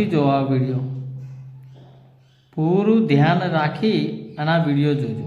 ધ્યાનથી જોવા વીડિયો પૂરું ધ્યાન રાખી અને આ વીડિયો જોજો.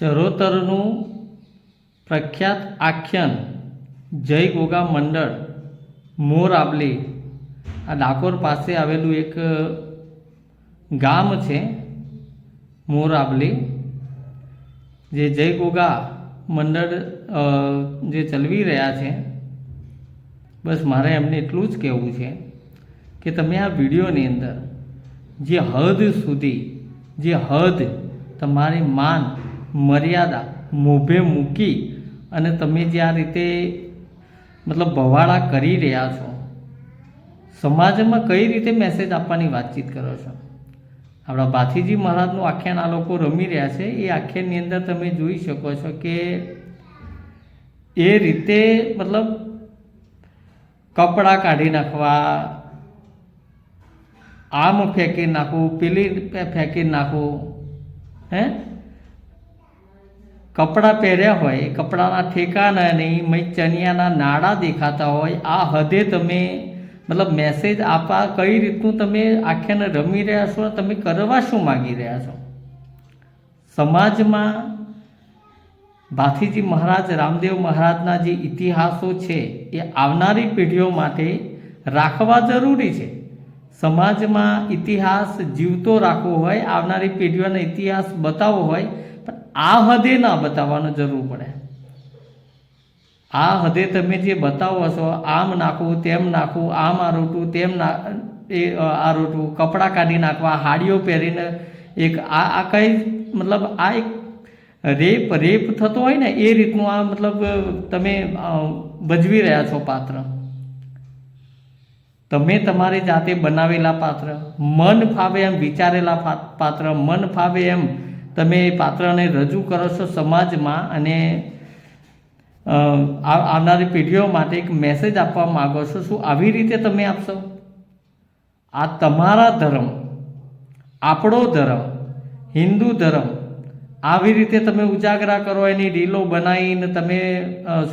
ચરોતરનું પ્રખ્યાત આખ્યાન જય ગોગા મંડળ, મોર આબલી. આ ડાકોર પાસે આવેલું એક ગામ છે, મોર આબલી, જે જય ગોગા મંડળ જે ચલવી રહ્યા છે. બસ મારે એમને એટલું જ કહેવું છે કે તમે આ વિડીયોની અંદર જે હદ સુધી, જે હદ તમારી માન મર્યાદા મોભે મૂકી અને તમે જે આ રીતે મતલબ ભવાળા કરી રહ્યા છો, સમાજમાં કઈ રીતે મેસેજ આપવાની વાતચીત કરો છો? આપણા ભાથીજી મહારાજનું આખ્યાન આ લોકો રમી રહ્યા છે. એ આખ્યાનની અંદર તમે જોઈ શકો છો કે એ રીતે મતલબ કપડાં કાઢી નાખવા, આમ ફેંકી નાખવું, પેલી ફેંકી નાખવું, હે? કપડાં પહેર્યા હોય, કપડાના ઠેકાના નહીં મય ચણિયાના નાડા દેખાતા હોય, આ હદે તમે મતલબ મેસેજ આપવા કઈ રીતનું તમે આખ્યાને રમી રહ્યા છો, તમે કરવા શું માગી રહ્યા છો? સમાજમાં ભાથીજી મહારાજ, રામદેવ મહારાજના જે ઇતિહાસો છે, એ આવનારી પેઢીઓ માટે રાખવા જરૂરી છે. સમાજમાં ઇતિહાસ જીવતો રાખવો હોય, આવનારી પેઢીઓને ઇતિહાસ બતાવવો હોય પણ આ હદે ના બતાવવાનો જરૂર પડે. આ હદે તમે જે બતાવો છો, આમ નાખવું, તેમ નાખવું, આમ આરોટવું તેમ ના, એ આ રોટું, કપડાં કાઢી નાખવા, હાડીઓ પહેરીને એક આ આ કઈ, મતલબ આ એક રેપ રેપ થતો હોય ને, એ રીતનું આ મતલબ તમે ભજવી રહ્યા છો પાત્ર. તમે તમારી જાતે બનાવેલા પાત્ર. મન ફાવે એમ વિચારેલા પાત્ર. મન ફાવે એમ તમે એ પાત્રને રજૂ કરો છો સમાજમાં અને આવનારી પેઢીઓ માટે એક મેસેજ આપવા માગો છો, શું આવી રીતે તમે આપશો? આ તમારા ધર્મ, આપણો ધર્મ, હિન્દુ ધર્મ, આવી રીતે તમે ઉજાગરા કરો, એની રીલો બનાવીને તમે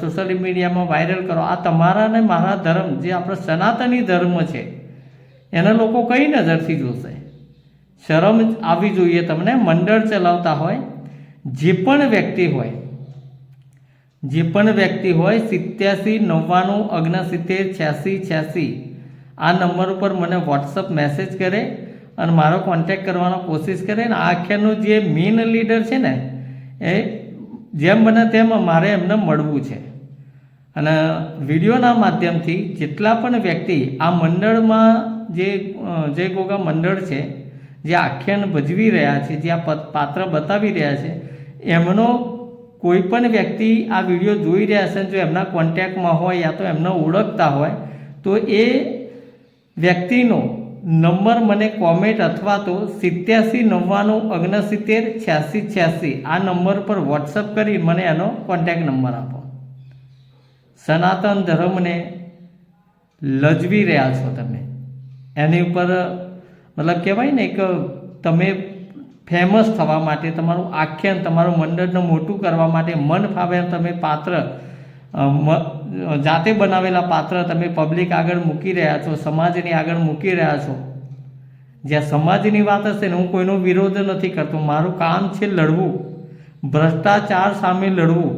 સોશિયલ મીડિયામાં વાયરલ કરો, આ તમારા ને મારા ધર્મ, જે આપણો સનાતની ધર્મ છે, એને લોકો કઈ નજરથી જોશે? શરમ આવવી જોઈએ તમને, મંડળ ચલાવતા હોય, જે પણ વ્યક્તિ હોય, જે પણ વ્યક્તિ હોય, સિત્યાસી, નવ્વાણું, ઓગણસિત્તેર, છ્યાસી છ્યાસી, આ નંબર ઉપર મને વોટ્સઅપ મેસેજ કરે અને મારો કોન્ટેક્ટ કરવાનો કોશિશ કરે ને આ જે મેઇન લીડર છે ને, એ જેમ બને તેમ મારે એમને મળવું છે. અને વિડીયોના માધ્યમથી જેટલા પણ વ્યક્તિ આ મંડળમાં જે જે ગોગા મંડળ છે જે આખ્યાન ભજવી રહ્યા છે, જે આ પાત્ર બતાવી રહ્યા છે, એમનો કોઈ પણ વ્યક્તિ આ વીડિયો જોઈ રહ્યા છે, જો એમના કોન્ટેક્ટમાં હોય યા તો એમને ઓળખતા હોય, તો એ વ્યક્તિનો નંબર મને કોમેન્ટ અથવા તો સિત્યાસી નવ્વાણું ઓગણસિત્તેર છ્યાસી છ્યાસી આ નંબર પર વોટ્સઅપ કરી મને એનો કોન્ટેક્ટ નંબર આપો. સનાતન ધર્મને લજવી રહ્યા છો તમે. એની ઉપર મતલબ કહેવાય ને કે તમે ફેમસ થવા માટે, તમારું આખ્યાન, તમારું મંડળને મોટું કરવા માટે મન ફાવે તમે પાત્ર જાતે બનાવેલા પાત્ર તમે પબ્લિક આગળ મૂકી રહ્યા છો, સમાજની આગળ મૂકી રહ્યા છો. જ્યાં સમાજની વાત હશે ને, હું કોઈનો વિરોધ નથી કરતો. મારું કામ છે લડવું, ભ્રષ્ટાચાર સામે લડવું.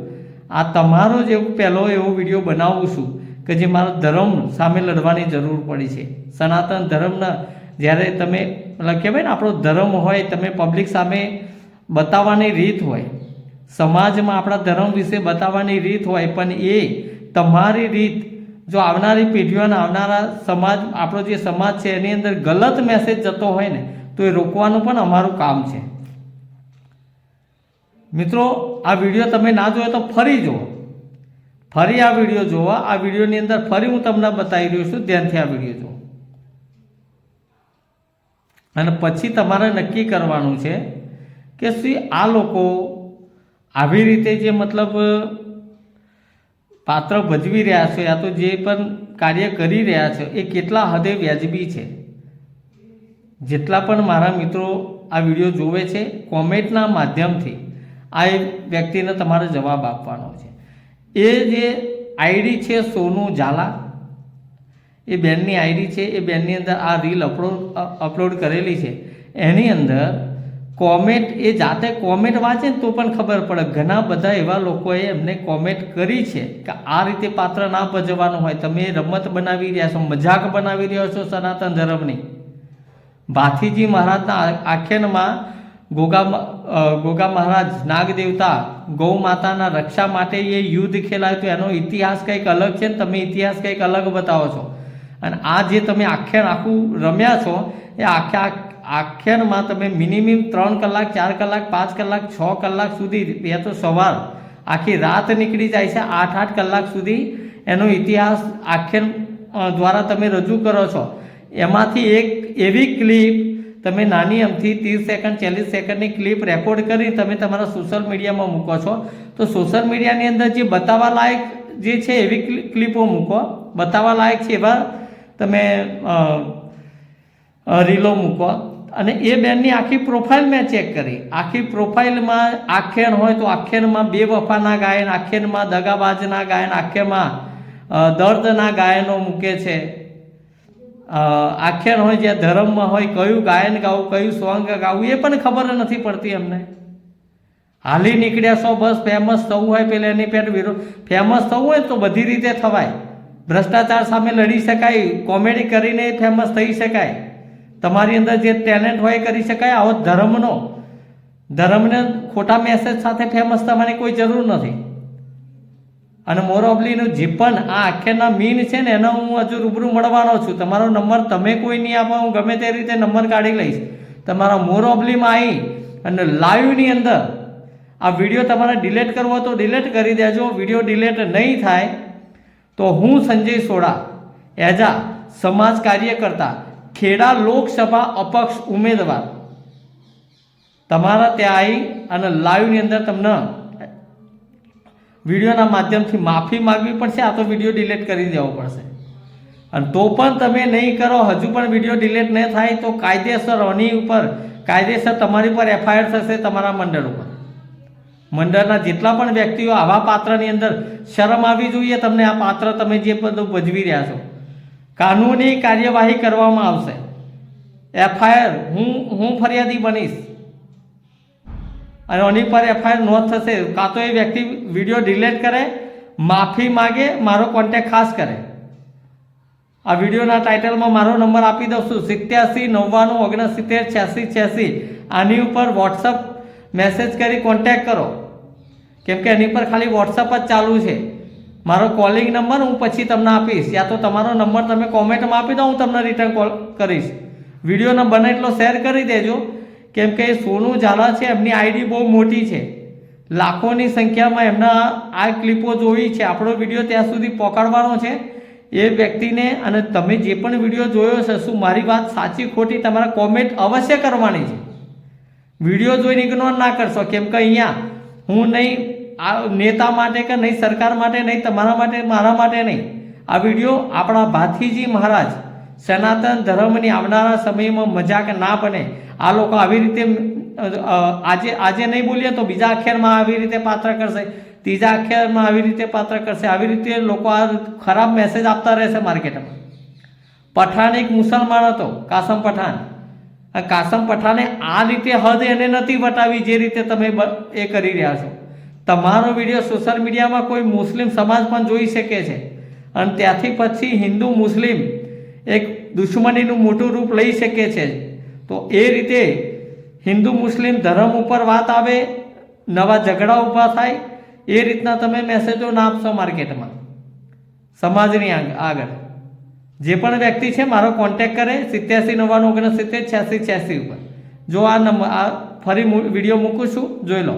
આ તમારો જ પહેલો એવો વીડિયો બનાવું છું કે જે મારા ધર્મ સામે લડવાની જરૂર પડી છે. સનાતન ધર્મના જ્યારે તમે, મતલબ કહેવાય ને, આપણો ધર્મ હોય, તમે પબ્લિક સામે બતાવવાની રીત હોય, સમાજમાં આપણા ધર્મ વિશે બતાવવાની રીત હોય, પણ એ તમારી રીત, જો આવનારી પેઢીઓને આવનારા સમાજ, આપણો જે સમાજ છે, એની અંદર ગલત મેસેજ જતો હોય ને, તો એ રોકવાનું પણ અમારું કામ છે. મિત્રો, આ વીડિયો તમે ના જોયો તો ફરી જુઓ. ફરી આ વીડિયો જોવા. આ વિડીયોની અંદર ફરી હું તમને બતાવી રહ્યો છું. ધ્યાનથી આ વીડિયો જુઓ. અને પછી તમારે નક્કી કરવાનું છે કે શું આ લોકો આવી રીતે જે મતલબ પાત્ર ભજવી રહ્યા છે યા તો જે પણ કાર્ય કરી રહ્યા છે, એ કેટલા હદે વ્યાજબી છે? જેટલા પણ મારા મિત્રો આ વીડિયો જોવે છે, કોમેન્ટના માધ્યમથી આ વ્યક્તિને તમારે જવાબ આપવાનો છે. એ જે આઈડી છે સોનું ઝાલા એ બેનની આઈડી છે, એ બેનની અંદર આ રીલ અપલોડ અપલોડ કરેલી છે. એની અંદર કોમેન્ટ, એ જાતે કોમેન્ટ વાંચે ને તો પણ ખબર પડે. ઘણા બધા એવા લોકોએ એમને કોમેન્ટ કરી છે કે આ રીતે પાત્ર ના ભજવાનું હોય. તમે રમત બનાવી રહ્યા છો, મજાક બનાવી રહ્યા છો સનાતન ધર્મની. ભાથીજી મહારાજના આખ્યાનમાં ગોગા ગોગા મહારાજ નાગ દેવતા ગૌ માતાના રક્ષા માટે એ યુદ્ધ ખેલાયું તો એનો ઇતિહાસ કંઈક અલગ છે ને તમે ઇતિહાસ કંઈક અલગ બતાવો છો. અને આ જે તમે આખ્યાન આખું રમ્યા છો, એ આખે આખ્યાનમાં તમે મિનિમમ ત્રણ કલાક, ચાર કલાક, પાંચ કલાક, છ કલાક સુધી એ તો સવાર. આખી રાત નીકળી જાય છે આઠ આઠ કલાક સુધી. એનો ઇતિહાસ આખ્યાન દ્વારા તમે રજૂ કરો છો. એમાંથી એક એવી ક્લિપ તમે નાની અમથી ત્રીસ સેકન્ડ, ચાલીસ સેકન્ડની ક્લિપ રેકોર્ડ કરી તમે તમારા સોશિયલ મીડિયામાં મૂકો છો. તો સોશિયલ મીડિયાની અંદર જે બતાવવા લાયક જે છે એવી ક્લિપો મૂકો. બતાવવા લાયક છે એવા તમે રીલો મૂકો. અને એ બેનની આખી પ્રોફાઇલ મેં ચેક કરી. આખી પ્રોફાઇલમાં આખ્યાન હોય તો આખ્યાનમાં બે વફાના ગાયન આખ્યાનમાં દગાબાજના ગાયન આખેમાં દર્દના ગાયનો મૂકે છે. આખેણ હોય જ્યાં ધર્મમાં હોય, કયું ગાયન ગાવું, કયું સોંગ ગાવું, એ પણ ખબર નથી પડતી અમને. હાલી નીકળ્યા સો બસ ફેમસ થવું હોય, પેલા એની પેટ વિરોધ ફેમસ થવું હોય તો બધી રીતે થવાય. ભ્રષ્ટાચાર સામે લડી શકાય, કોમેડી કરીને ફેમસ થઈ શકાય. તમારી અંદર જે ટેલેન્ટ હોય કરી શકાય, આવો ધર્મનો. ધર્મને ખોટા મેસેજ સાથે ફેમસ થવાની કોઈ જરૂર નથી. અને મોરોબલીનું જે પણ આ આખેના મીન છે ને, એનો હું હજુ રૂબરૂ મળવાનો છું. તમારો નંબર તમે કોઈ નહીં આપો, હું ગમે તે રીતે નંબર કાઢી લઈશ. તમારા મોરોબલીમાં આવી અને લાઈવની અંદર આ વીડિયો તમારે ડિલેટ કરવો તો ડિલેટ કરી દેજો. વીડિયો ડિલેટ નહીં થાય તો હું સંજય સોડા, એઝ આ સમાજ કાર્યકર્તા, ખેડા લોકસભા અપક્ષ ઉમેદવાર. તમારા ત્યાં આવી અને લાઈવની અંદર તમને વિડીયોના માધ્યમથી માફી માગવી પડશે, આ તો વીડિયો ડિલીટ કરી દેવો પડશે. અને તો પણ તમે નહીં કરો, હજુ પણ વીડિયો ડિલીટ નહીં થાય તો કાયદેસર આની ઉપર, કાયદેસર તમારી પર એફઆઈઆર થશે તમારા મંડળ ઉપર. મંડળના જેટલા પણ વ્યક્તિઓ આવા પાત્રની અંદર શરમ આવી જોઈએ, તમને આ પાત્ર તમે જે બધું ભજવી રહ્યા છો. કાનૂની કાર્યવાહી કરવામાં આવશે. એફઆઈઆર, હું હું ફરિયાદી બનીશ. અને આની પર એફઆઈઆર નોંધ થશે. કાં તો એ વ્યક્તિ વીડિયો ડિલીટ કરે, માફી માગે, મારો કોન્ટેક્ટ ખાસ કરે. આ વિડીયોના ટાઇટલમાં મારો નંબર આપી દઉં છું. સિત્યાસી, નવ્વાણું, ઓગણસિત્તેર, છ્યાસી છ્યાસી. આની ઉપર વોટ્સઅપ મેસેજ કરી કોન્ટેક કરો. કેમ કે એની પર ખાલી વોટ્સઅપ જ ચાલુ છે. મારો કોલિંગ નંબર હું પછી તમને આપીશ. યા તો તમારો નંબર તમે કોમેન્ટમાં આપી દો, હું તમને રિટર્ન કોલ કરીશ. વિડીયોને બને એટલો શેર કરી દેજો. કેમ કે સોનું ઝાલા છે, એમની આઈડી બહુ મોટી છે. લાખોની સંખ્યામાં એમના આ ક્લિપો જોઈ છે. આપણો વીડિયો ત્યાં સુધી પહોંચાડવાનો છે. એ વ્યક્તિને અને તમે જે પણ વીડિયો જોયો છે, શું મારી વાત સાચી ખોટી તમારા કોમેન્ટ અવશ્ય કરવાની છે. વીડિયો જોઈને ઇગ્નોર ના કરશો. કેમ કે અહીંયા હું નહીં, આ નેતા માટે કે નહીં, સરકાર માટે નહીં, તમારા માટે, મારા માટે નહીં. આ વીડિયો આપણા ભાથીજી મહારાજ, સનાતન ધર્મની આવનારા સમયમાં મજાક ના બને. આ લોકો આવી રીતે આજે આજે નહીં બોલીએ તો બીજા અક્ષરમાં આવી રીતે પાત્ર કરશે. ત્રીજા અક્ષરમાં આવી રીતે પાત્ર કરશે. આવી રીતે લોકો આ ખરાબ મેસેજ આપતા રહેશે માર્કેટમાં. પઠાણ એક મુસલમાન હતો, કાસમ પઠાણ. કાસમ પઠાને આ રીતે હદ એને નથી વટાવી જે રીતે તમે એ કરી રહ્યા છો. તમારો વીડિયો સોશિયલ મીડિયામાં કોઈ મુસ્લિમ સમાજ પણ જોઈ શકે છે. અને ત્યાંથી પછી હિન્દુ મુસ્લિમ એક દુશ્મનીનું મોટું રૂપ લઈ શકે છે. તો એ રીતે હિન્દુ મુસ્લિમ ધર્મ ઉપર વાત આવે, નવા ઝઘડા ઊભા થાય, એ રીતના તમે મેસેજો ના આપશો માર્કેટમાં સમાજની આગ- આગળ. જે પણ વ્યક્તિ છે, મારો કોન્ટેક્ટ કરે સિત્યાસી નવ્વાણું ઓગણસિત્તેર છ્યાસી છ્યાસી ઉપર. જો આ નંબર આ ફરી વીડિયો મૂકું છું, જોઈ લો.